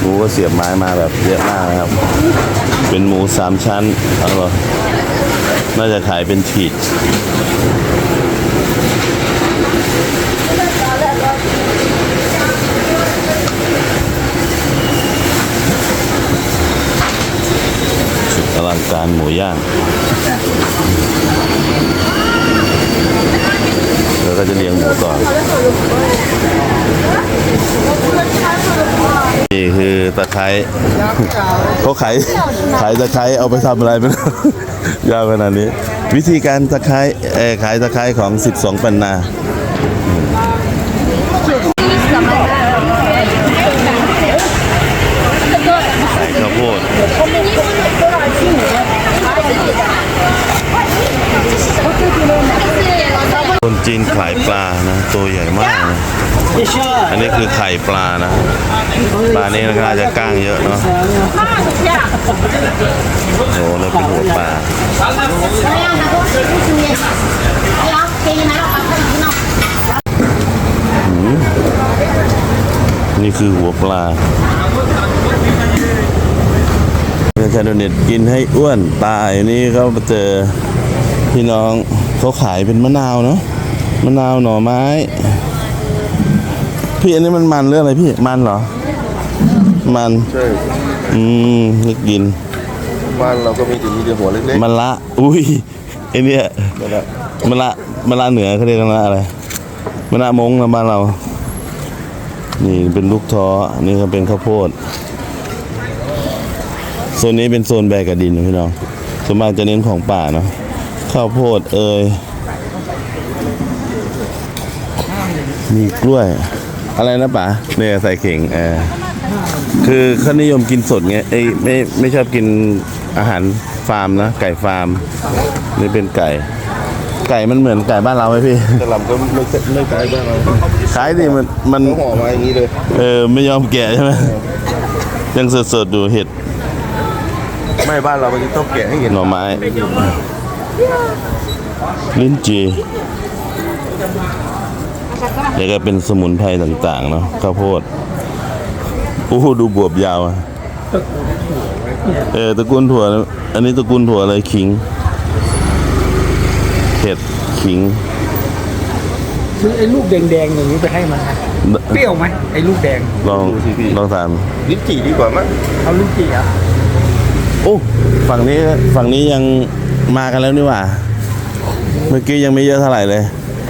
หมูก็เสียบไม้มาแบบเยอะมากนะครับ เป็นหมูสามชั้นเอาเหรอน่าจะขายเป็นขีดสุดอลังการหมูย่าง แล้วก็จะเลี้ยงหมูต่อ นี่คือตะไคร้เขาขายขายตะไคร้เอาไปทำอะไรไม่รู้ยาวขนาดนี้ วิธีการตะไคร้เอขายตะไคร้ของ 12 ปันนาขายข้าวโพดคน จีนขายปลานะ ตัวใหญ่มากนะอันนี้คือไข่ปลานะ ปลานี่น่าจะก้างเยอะเนาะโอ้โหแล้วเป็นหัวปลานี่คือหัวปลาเป็นชาโดเน็ตกินให้อ้วนตายนี่ก็มาเจอพี่น้องเขาขายเป็นมะนาวเนาะ มะนาวหน่อไม้ พี่อันนี้มันมันเรื่องอะไรพี่ มันเหรอ มันใช่อืมนี่กิน บ้านเราก็มีแต่มีแต่หัวเล็กมันละ อุ้ยไอเนี่ยๆนะครับมันละมันละเหนือเขาเรียกกันละอะไรมันละมงนะบ้านเรา นี่เป็นลูกท้อนี่ก็เป็นข้าวโพดโซนนี้เป็นโซนแบกกระดินนะพี่น้องส่วนมากจะเน้นของป่าเนาะข้าวโพดเอ่ย มีกล้วย อะไรนะป๋าเนี่ยใส่เข่งเออคือเขานิยมกินสดไงเอ้ยไม่ไม่ชอบกินอาหารฟาร์มนะไก่ฟาร์มนี่เป็นไก่ ไก่มันเหมือนไก่บ้านเราไหมพี่กระหล่ำก็ไม่ไม่ขายบ้านเราขายดิมันมันเขาห่อมาอย่างนี้เลยเออไม่ยอมแก่ใช่ไหมยังสดๆอยู่เห็ดไม่บ้านเรามันจะต้องแกะให้เห็นหน่อไม้ลิ้นจี แล้วก็เป็นสมุนไพรต่างๆเนาะข้าวโพดโอ้โหดูบวบยาวอะเออตระกูลถั่วนะอันนี้ตระกูลถั่วอะไรขิงเห็ดขิง ซื้อไอ้ลูกแดงๆอย่างนี้ไปให้มันนะเปรี้ยวไหมไอ้ลูกแดง ลองลองทานลิ้นจี่ดีกว่ามั้งเอาลูกจีอะโอ้ฝั่งนี้ฝั่งนี้ยังมากันแล้วนี่หว่า เมื่อกี้ยังไม่เยอะเท่าไหร่เลย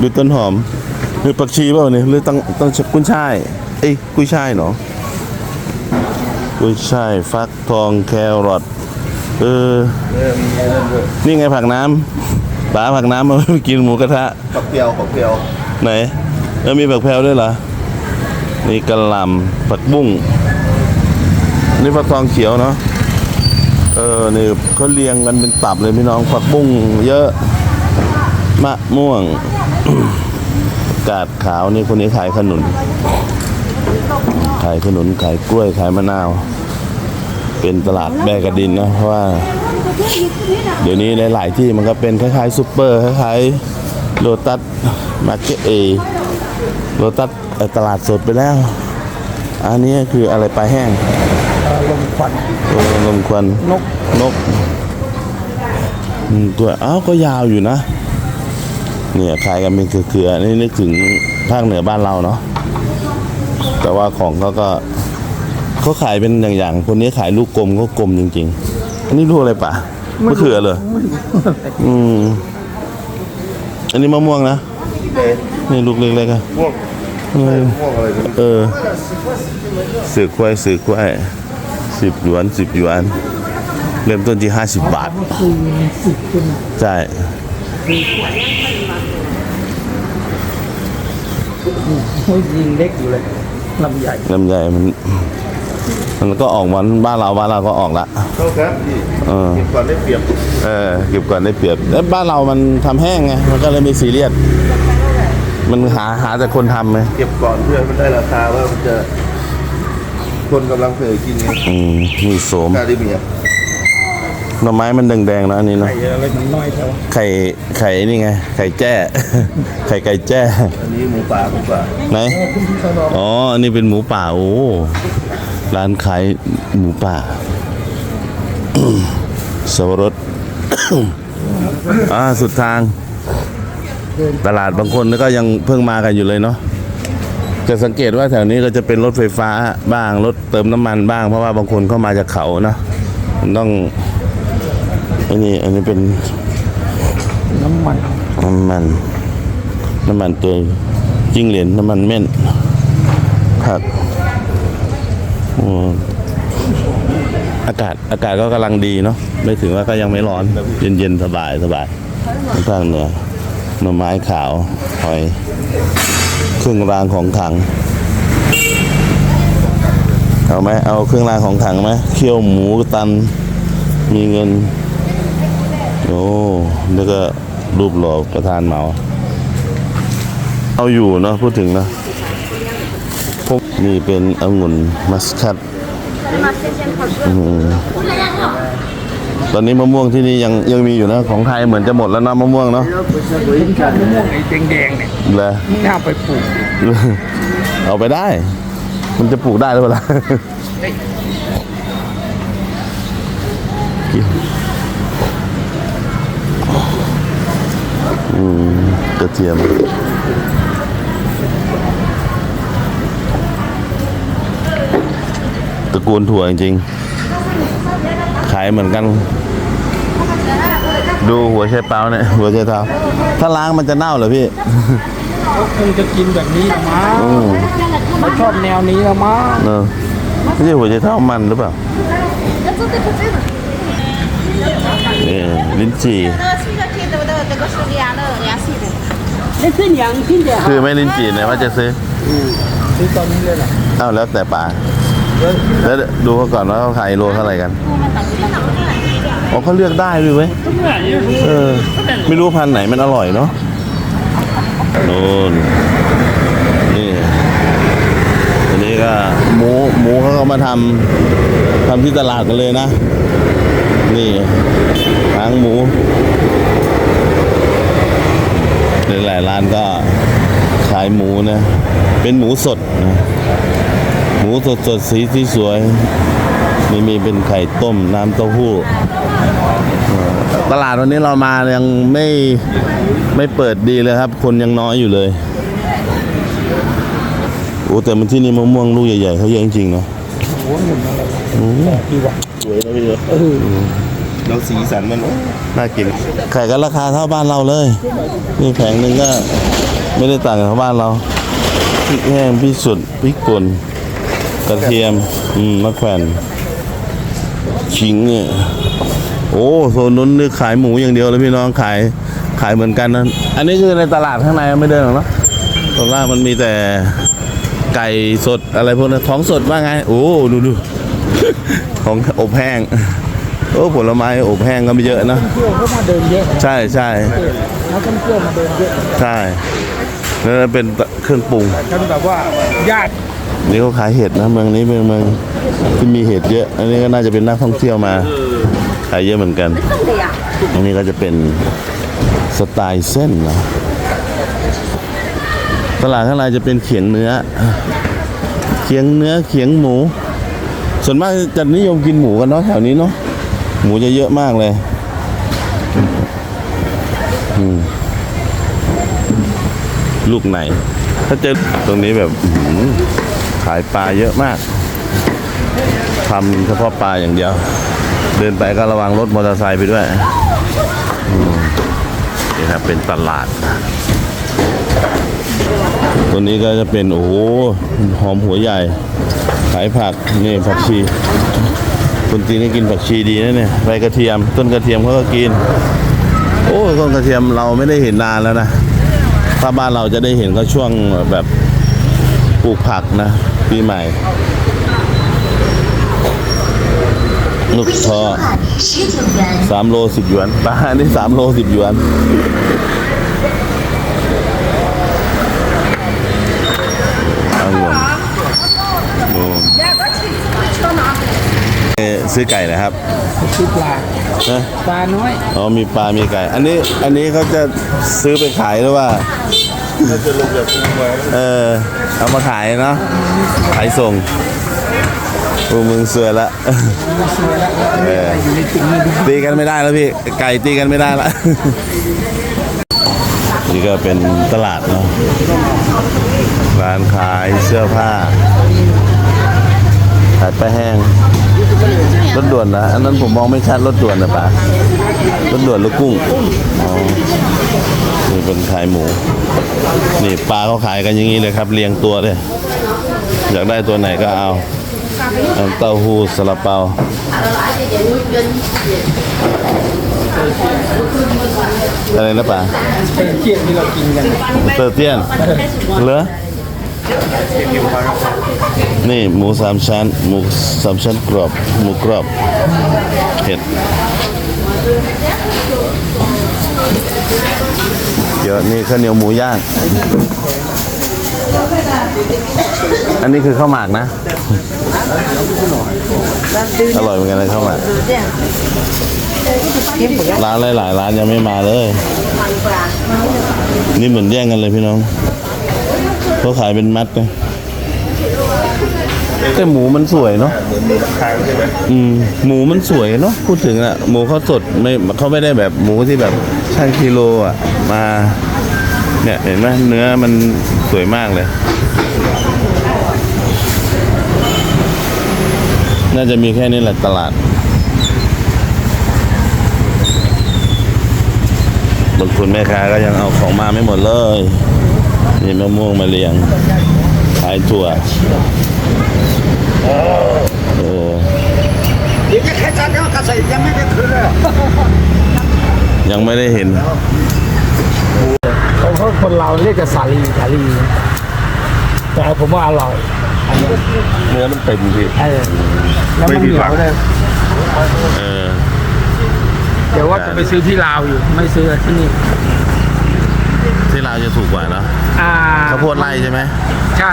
ดูต้นหอม หรือผักชีเปล่าเนี่ยหรือต้องต้องกุ้ยช่ายเอ้ยกุ้ยช่ายเนาะกุ้ยช่ายฟักทองแครอทเออเออมีไอ้นั่นด้วยนี่ไงผักน้ำป๋าผักน้ำมาไปกินหมูกระทะผักเปียวผักเปียวไหนเออมีผักแพรวด้วยเหรอนี่กระหล่ำผักบุ้งนี่ผักทองเขียวเนาะเออนี่เขาเรียงกันเป็นตับเลยพี่น้องผักบุ้งเยอะมะม่วง กาดขาวนี่คนนี้ขายขนุน ขายขนุนขายกล้วยขายมะนาว เป็นตลาดแบกระดินนะเพราะว่า เดี๋ยวนี้หลายๆที่มันก็เป็นคล้ายๆซูเปอร์คล้ายๆโลตัสมาร์เก็ตเอโลตัสตลาดสดไปแล้ว อันนี้คืออะไรปลาแห้งลมควันลมควันนกนกตัวอ้าวก็ยาวอยู่นะ เนี่ยขายกันเป็นเครือๆนี่นึกถึงภาคเหนือบ้านเราเนาะแต่ว่าของเขาก็เขาขายเป็นอย่างๆ คนนี้ขายลูกกลมก็กลมจริง ๆ อันนี้ลูกอะไรปะมะเขือเลยอืมอันนี้มะม่วงนะเอ๊ะนี่ลูกเล็กๆอะม่วงเออม่วงอะไรกันเออสือกล้วยสือกล้วยสิบหยวนสิบหยวน เริ่มต้นที่ห้าสิบบาทคือสิบขึ้นใช่ เขา ยิงเล็กอยู่เลยลำใหญ่ลำไยมัน มันก็ออกวันบ้านเราบ้านเราก็ออกละเข้าครับพี่เออกินก่อนได้เปรียบเออเก็บก่อนได้เปรียบแล้วบ้านเรามันทำแห้งไงมันก็เลยไม่ซีเรียสมันหาหาแต่คนทำไงเก็บก่อนเพื่อให้มันได้ราคาว่ามันจะคนกำลังเผยกินไงอืมนี่โสมกล้าได้เมีย หน่อไม้มันแดงๆนะอันนี้เนาะไข่อะไรมันน้อยเท่าไข่ไข่นี่ไง ไข่แจ้ ไข่ไก่แจ้ อันนี้หมูป่าหมูป่าไหนคุณพี่เขาบอกอ๋อ อันนี้เป็นหมูป่า โอ้ ร้านขายหมูป่าสับปะรดอ่า สุดทาง ตลาดบางคนก็ยังเพิ่งมากันอยู่เลยเนาะ จะสังเกตว่าแถวนี้ก็จะเป็นรถไฟฟ้าบ้าง รถเติมน้ำมันบ้าง เพราะว่าบางคนเข้ามาจากเขาเนาะมันต้อง อันนี้อันนี้เป็นน้ำมันน้ำมัน น้ำมันตัวจิ้งเหรียญน้ำมันเม่นผักโอ้อากาศอากาศก็กำลังดีเนาะไม่ถึงว่าก็ยังไม่ร้อน เย็นเย็นๆสบายสบายทางเหนือหน่อไม้ขาวหอย เครื่องรางของขลัง เอาไหมเอาเครื่องรางของขลังไหมเคี่ยวหมูตัน มีเงิน โอ้นี่ก็รูปหล่อประธานเหมา เอาอยู่เนาะพูดถึงนะพวกนี่เป็นองุ่นมัสคัตอืมตอนนี้มะม่วงที่นี่ยังยังมีอยู่นะ ของไทยเหมือนจะหมดแล้วนะมะม่วงเนาะผมชอบมะม่วงไอ้แดงๆเนี่ยเลยไม่น่าไปปลูก เอาไปได้ มันจะปลูกได้หรือเปล่า อืมกระเทียมตระกูลถั่วจริงๆขายเหมือนกัน ดูหัวไชเปาเนี่ยหัวไชเท้าถ้าล้างมันจะเน่าเหรอพี่เขาคงจะกินแบบนี้ละมั้งอืมเขาชอบแนวนี้ละมั้งเนอะไม่ใช่หัวใจเท่ามันหรือเปล่านี่ลิ้นจี่ ได้ขึ้นย่งขึ้นแต่คือไม่ลิ้นจีนเนี่ยว่าจะซื้อซื้อตอนนี้เลยเหรออ้าวแล้วแต่ป่าแล้วดูเขาก่อนว่าเขาขายโลเท่าไหร่กันเขาเลือกได้ด้วยเว้ยเออ ไม่รู้พันไหนมันอร่อยเนาะโน่นนี่อันนี้ก็หมูหมูเขาเก็มาทำทำที่ตลาดกันเลยนะ นี่หางหมู หลายๆร้านก็ขายหมูนะ เป็นหมูสดนะหมูสดสดๆสีที่สวยมีมีเป็นไข่ต้มน้ำเต้าหู้เอ่อตลาดวันนี้เรามายังไม่ไม่เปิดดีเลยครับ คนยังน้อยอยู่เลยโอ้แต่มันที่นี่มะม่วงลูกใหญ่ๆเขาเยอะจริงๆเนาะโอ้โหหนุ่มอะไรวะดีว่ะสวยนะพี่เนอะเออ แล้วสีสันมันโอ้น่ากินไข่ก็ราคาเท่าบ้านเราเลย นี่แผงหนึ่งก็ไม่ได้ต่างกับบ้านเราพริกแห้งพริกสดพริกป่นกระเทียมอืมมะแขวนขิงเนี่ยโอ้โซนนู้นนี่ขายหมูอย่างเดียวเลยพี่น้องขายขายเหมือนกันนะอันนี้คือในตลาดข้างในไม่เดินหรอกเนาะตรงล่างมันมีแต่ไก่สดอะไรพวกนั้นของสดว่าไง โอ้ดูดูของอบแห้ง โอ้ผลไม้อบแห้งก็ไม่เยอะนะเที่ยวเขามาเดินเยอะใช่ใช่นักท่องเที่ยวมาเดินเยอะใช่แล้วเป็นเครื่องปรุงจนแบบว่าญาตินี่เขาขายเห็ดนะเมืองนี้เมืองเมืองที่มีเห็ดเยอะ อันนี้ก็น่าจะเป็นนักท่องเที่ยวมาขายเยอะเหมือนกัน อันนี้ก็จะเป็นสไตล์เส้นนะตลาดข้างในจะเป็นเขียงเนื้อ เขียงเนื้อเขียงหมู ส่วนมากจะนิยมกินหมูกันเนาะแถวนี้เนาะ หมูจะเยอะมากเลยลูกไหน ถ้าเจอตรงนี้แบบขายปลาเยอะมากทำเฉพาะปลาอย่างเดียว เดินไปก็ระวังรถมอเตอร์ไซค์ไปด้วยนี่ครับเป็นตลาด ตัวนี้ก็จะเป็น โอ้โหหอมหัวใหญ่ ขายผัก นี่ผักชี คนจีนนี่กินผักชีดีนะเนี่ยใบกระเทียม ต้นกระเทียมเขาก็กิน โอ้ต้นกระเทียมเราไม่ได้เห็นนานแล้วนะถ้าบ้านเราจะได้เห็นก็ช่วงแบบปลูกผักนะปีใหม่ลูกทอสามโลสิบหยวนป้าอันนี่สามโลสิบหยวนองุ่นดูเอ่อเซซื้อไก่นะครับซื้อปลานะปลาน้อยอ๋อมีปลามีไก่ อันนี้อันนี้เขาจะซื้อไปขายหรือว่าน่าจะลงแบบปูมาเออเอามาขายเนาะขายส่งโอ้มึงเสือละสวยแล้วเอออยู่ในถุงนี่ดูตีกันไม่ได้แล้วพี่ ไก่ตีกันไม่ได้ละนี่ก็เป็นตลาดเนาะร้านขายเสื้อผ้าขายปลาแห้ง รถด่วนนะอันนั้นผมมองไม่ชัดรถด่วนนะป่ะรถด่วนหรือกุ้งอ๋อนี่เป็นขายหมู นี่ปลาเขาขายกันอย่างนี้เลยครับ เรียงตัวเลย อยากได้ตัวไหนก็เอาน้ำเต้าหู้ซาลาเปาอะไรนะป่าเป็นเกี๊ยวที่เรากินกันเตอร์เตียนเหรอ นี่หมูสามชั้น หมูสามชั้นกรอบ หมูกรอบเผ็ดเดี๋ยวนี่ข้าวเหนียวหมูย่าง อันนี้คือข้าวหมากนะ อร่อยเหมือนกันเลยข้าวหมาก ร้านหลายๆร้านยังไม่มาเลย นี่เหมือนแย่งกันเลยพี่น้องเขาขายเป็นมัดนะ แต่หมูมันสวยเนาะเหมือนหมูค้างใช่ไหมอืมหมูมันสวยเนาะพูดถึงอะหมูเขาสดไม่เขาไม่ได้แบบหมูที่แบบช่างกิโลอะมา เนี่ยเห็นไหมเนื้อมันสวยมากเลย น่าจะมีแค่นี้แหละตลาดบางคนแม่ค้าก็ยังเอาของมาไม่หมดเลย นี่มะม่วงมาเรียงขายถั่ว โอ้เดี๋ยวจะแค่จานเดียวกันใส่ยังไม่ได้คืนเลยยังไม่ได้เห็นเขาเขาคนเราเรียกกันสาลีสาลีแต่ผมว่าอร่อยอันนี้เนื้อมันเต็มพี่เออแล้วมันเหนียวเลยเออเดี๋ยวว่าจะไปซื้อที่ลาวอยู่ ไม่ซื้อที่นี่ที่ลาวจะถูกกว่าเนอะอ่าข้าวโพดไร่ใช่ไหม ใช่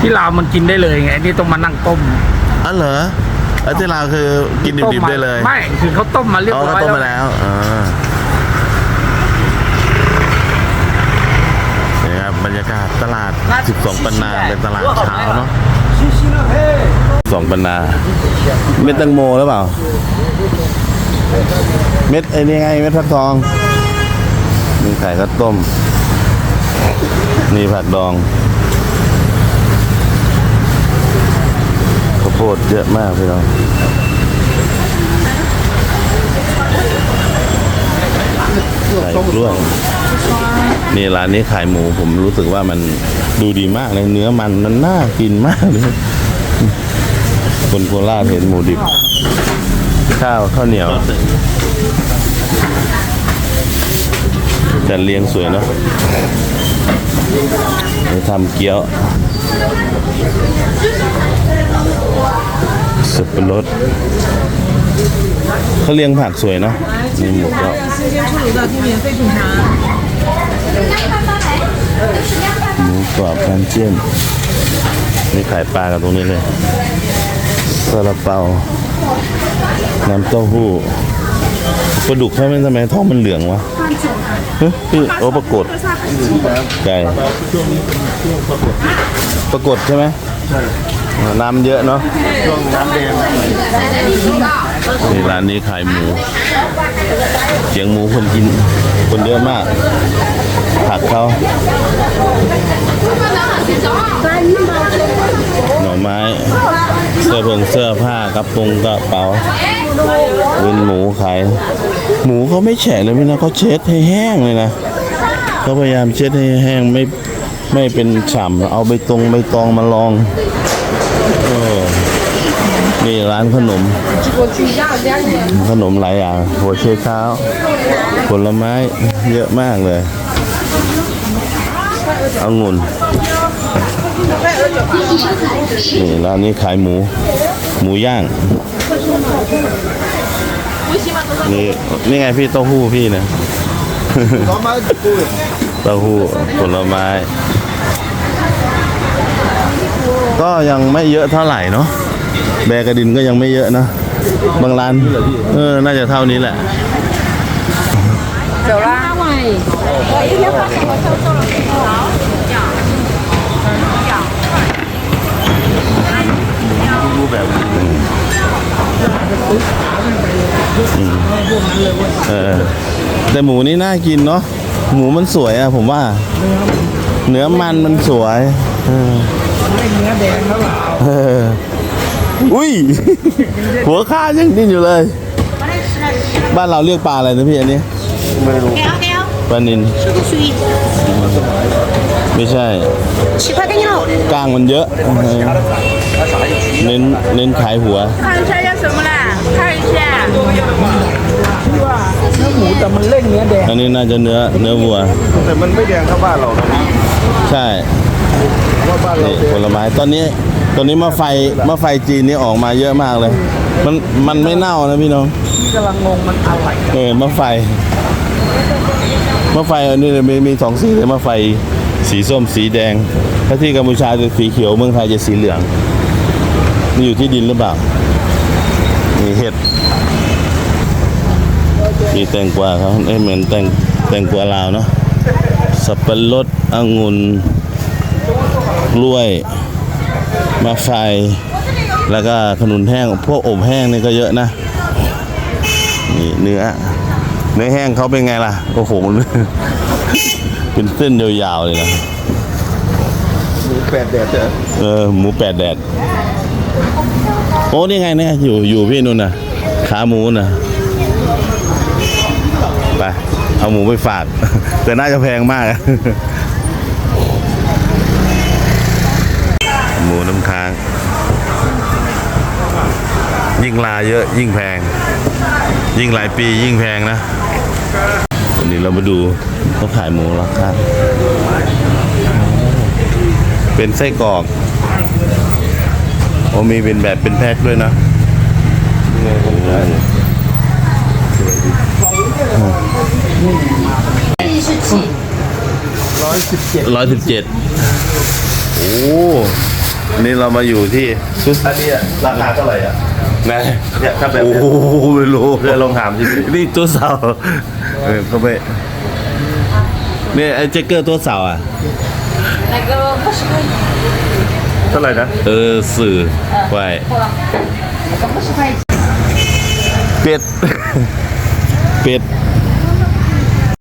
ที่ลาวมันกินได้เลยไงอันนี่ต้องมานั่งต้มอ๋อเหรอแล้วที่ลาวคือกินต้มดิบมาๆได้เลยไม่คือเขาต้มมาเรียบอ๋อร้ก็อยต้มแล้วมาแล้วอ่านี่ครับบรรยากาศตลาด 12 ปันนาเป็นตลาดเช้าเนาะสองปันนา เม็ดแตังโมหรือเปล่า เม็ดไอ้นี่ไงเม็ดฟักทอง มีไข่ข้าวต้ม มีผักดองข้าว โพดเยอะมากพี่น้องไข่กล้วยนี่ร้านนี้ขายหมูผมรู้สึกว่ามันดูดีมากเลยเนื้อมันมันน่ากินมากเลยคนโคราชเห็นหมูดิบ ข้าวข้าวเหนียวจัดเรียงสวยเนาะทำเกี๊ยว สัเป็นรถเขาเลี้ยงผักสวยเนาะนี่หมดแล้วหมูกรอบการเจียมนี่ขายปลากันตรงนี้เลยซาลาเปา น้ำเต้าหู้ปลาดุกใช่ไมทำไมท้องมันเหลืองวะพี่โอ้ปรากฏไก่ปรากฏใช่ไหมใช่ น้ำเยอะเนาะช่วงน้ำแดงนี่ร้านนี้ขายหมูเสียงหมูคนกินคนเยอะมาก ผักเขาหน่อไม้ เสื้อผงเสื้อผ้ากระโปรงกระเป๋าเป็นหมูขาย หมูเขาไม่แฉะเลยพี่นะเขาเช็ดให้แห้งเลยนะเขาพยายามเช็ดให้แห้งไม่ไม่เป็นฉ่ำเอาใบตรงใบตองมาลอง เออนี่ร้านขนม ขนมหลายอย่างหัวเชเท้า ผลไม้เยอะมากเลยเอางุ่นนี่ร้านนี้ขายหมู หมูย่าง นี่นี่ไงพี่เต้าหู้พี่นะเต้าหู้ผลไม้ ก็ยังไม่เยอะเท่าไหร่เนาะแบกระดินก็ยังไม่เยอะนะบางร้านเออน่าจะเท่านี้แหละรูปแบบเออแต่หมูนี่น่ากินเนาะหมูมันสวยอะผมว่า เนื้อมันมันสวยเออ ไม่เนื้อแดงแล้วเปล่า เอออุ้ย หัวข้ายังดิ้นอยู่เลย บ้านเราเรียกปลาอะไรนะพี่อันนี้ ไม่รู้ 给啊给啊， ปลานิน 这个属于 ไม่ใช่ 七块给你了。 กล้างมันเยอะเออเน้นเน้นขายหัว 看一下要什么啦？看一下。 ที่ว่าเนื้อหมูแต่มันเล่นเนื้อแดง อันนี้น่าจะเนื้อเนื้อวัว แต่มันไม่แดงเท่าบ้านเรานะ ใช่ ว่าบ้านเรานี่ผลไม้ตอนนี้ตอนนี้มะไฟมะไฟจีนนี่ออกมาเยอะมากเลย มันมันไม่เน่านะพี่น้องที่กำลังงงมันอะไรเออมะไฟมะไฟอันนี้มีมีสองสีเลยมะไฟสีส้มสีแดงถ้าที่กัมพูชาจะสีเขียวเมืองไทยจะสีเหลืองนี่อยู่ที่ดินหรือเปล่ามีเห็ดมีแตงกวาเขาเอ้ยเหมือนแตงแตงกวาลาวเนาะสับปะรดองุ่นก ล้วยมะไฟ แล้วก็ขนุนแห้ง พวกอบแห้งนี่ก็เยอะนะ นี่เนื้อ เนื้อแห้งเขาเป็นไงล่ะ โอ้โห เป็นเส้นยาวๆเลยนะหมูแปดแดดเจอเออ หมูแปดแดด โอ้นี่ไงเนี่ย อยู่ อยู่พี่นุ่นน่ะขาหมูน่ะไป เอาหมูไปฝาก แต่น่าจะแพงมาก หมูน้ำค้าง ยิ่งลาเยอะยิ่งแพง ยิ่งหลายปียิ่งแพงนะวันนี้เรามาดูเขาขายหมูราคาเป็นไส้กรอกโอ้มีเป็นแบบเป็นแพ็คด้วยนะร้อยสิบเจ็ดโอ้ นี่เรามาอยู่ที่ซุสอันนี้อะราคาเท่าไหร่อะนะเนี่ยถ้าแบบโอ้เนี้ยโหไม่รู้เพื่อนลองถามสินี่ตัวเสาเออเขาไปเนี่ยไอ้แจ็คเกอร์ตัวเสาอะเท่าไหร่นะเออสื่อไว้เป็ดเป็ด